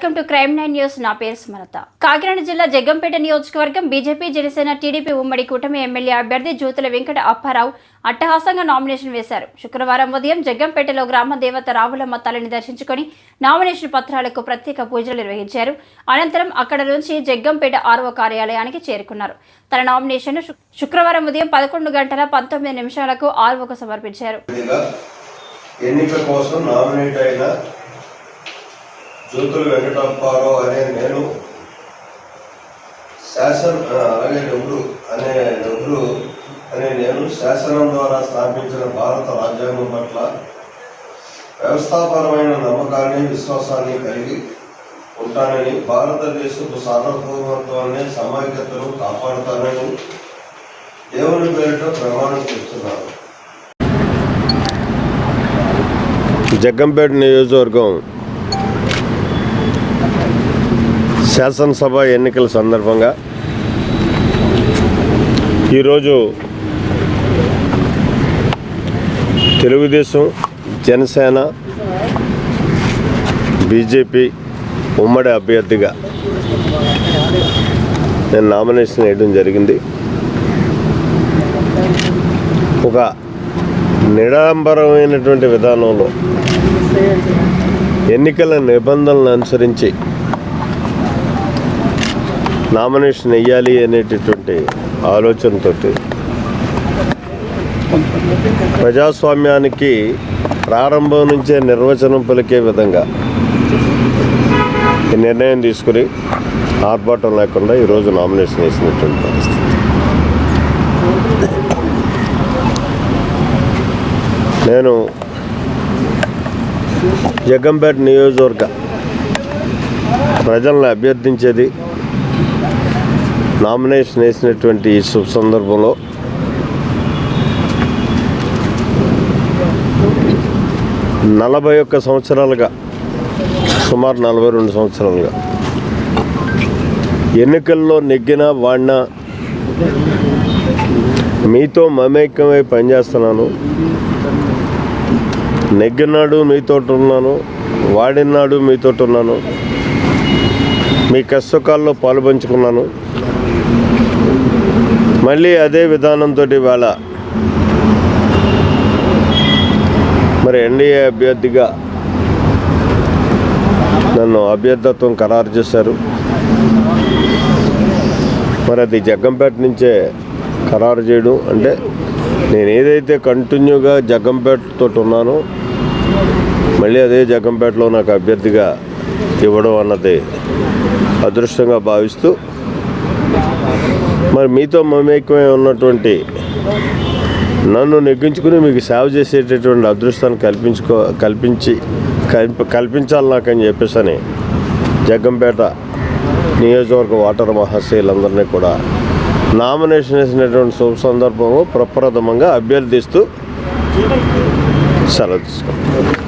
Welcome to crime nine news. నా పేరు స్మరత కాకినాడ జిల్లా జగ్గంపేట నియోజకవర్గం బీజేపీ జనసేన టీడీపీ ఉమ్మడి కూటమి ఎమ్మెల్యే అభ్యర్థి జ్యోతుల వెంకట అప్పారావు అట్టహాసంగా నామినేషన్ వేశారు. శుక్రవారం ఉదయం జగ్గంపేటలో గ్రామ దేవత రావులమ్మ తల్లిని దర్శించుకొని నామినేషన్ పత్రాలకు ప్రత్యేక పూజలు నిర్వహించారు. అనంతరం అక్కడ నుంచి జగ్గంపేట ఆర్ఓ కార్యాలయానికి చేరుకున్నారు. తన నామినేషన్ శుక్రవారం ఉదయం పదకొండు గంటల పంతొమ్మిది నిమిషాలకు ఆర్ఓకు సమర్పించారు. ఎన్నికల కోసం నామినేట్ అయిన జ్యోతులు వెంకటప్పారావు అనే నేను శాసన అలాగే నెహ్రూ అనే నెహ్రూ అనే నేను శాసనం ద్వారా స్థాపించిన భారత రాజ్యాంగం పట్ల వ్యవస్థాపరమైన నమ్మకాన్ని విశ్వాసాన్ని కలిగి ఉంటానని భారతదేశపు సార్వభౌమత్వాన్ని సమైక్యతను కాపాడుతానని దేవుని పేరిట ప్రమాణం చేస్తున్నాను. జగ్గంపేట నియోజకవర్గం శాసనసభ ఎన్నికల సందర్భంగా ఈరోజు తెలుగుదేశం జనసేన బీజేపీ ఉమ్మడి అభ్యర్థిగా నేను నామినేషన్ వేయడం జరిగింది. ఒక నిడాంబరమైనటువంటి విధానంలో ఎన్నికల నిబంధనలను అనుసరించి నామినేషన్ వెయ్యాలి అనేటటువంటి ఆలోచనతో ప్రజాస్వామ్యానికి ప్రారంభం నుంచే నిర్వచనం పలికే విధంగా ఈ నిర్ణయం తీసుకుని ఆర్భాటం లేకుండా ఈరోజు నామినేషన్ వేసినటువంటి పరిస్థితి. నేను జగ్గంపేట నియోజకవర్గ ప్రజలను అభ్యర్థించేది నామినేషన్ వేసినటువంటి ఈ శుభ సందర్భంలో నలభై ఒక్క సంవత్సరాలుగా సుమారు నలభై రెండు సంవత్సరాలుగా ఎన్నికల్లో నెగ్గిన వాడిన మీతో మమేకమై పనిచేస్తున్నాను. నెగ్గినాడు మీతో ఉన్నాను వాడినాడు మీతో ఉన్నాను. మీ కష్టకాల్లో పాలు పంచుకున్నాను మళ్ళీ అదే విధానంతో ఇవాళ మరి ఎన్డీఏ అభ్యర్థిగా నన్ను అభ్యర్థత్వం ఖరారు చేశారు. మరి అది జగ్గంపేట నుంచే ఖరారు చేయడం అంటే నేను ఏదైతే కంటిన్యూగా జగ్గంపేటతో ఉన్నానో మళ్ళీ అదే జగ్గంపేటలో నాకు అభ్యర్థిగా ఇవ్వడం అన్నది అదృష్టంగా భావిస్తూ మరి మీతో మమేకమై ఉన్నటువంటి నన్ను నెగ్గించుకుని మీకు సేవ చేసేటటువంటి అదృష్టాన్ని కల్పించుకో కల్పించి కల్ప కల్పించాలి నాకని చెప్పేసి అని జగ్గంపేట నియోజకవర్గ ఓటర్ మహాశయులందరినీ కూడా నామినేషన్ వేసినటువంటి శుభ సందర్భంలో ప్రప్రథమంగా అభ్యర్థిస్తూ సెలవు తీసుకుంటాం